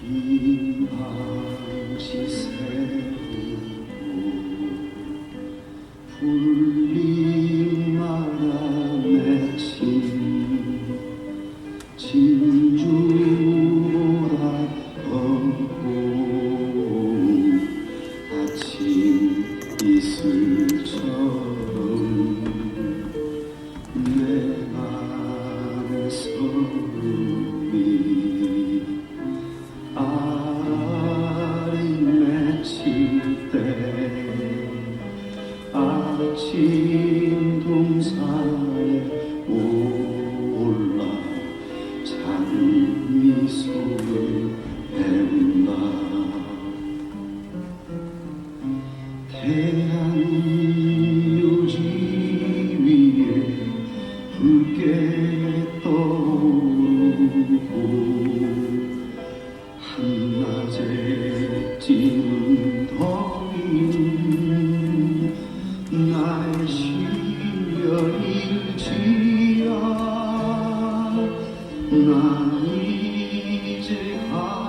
김항시 세우고 불림마다 맺힌 진주 진동산에 올라 장미소를 뱀다. 난 이제 가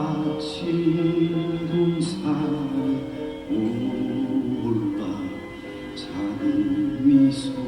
아침 동산 올라 작은 미소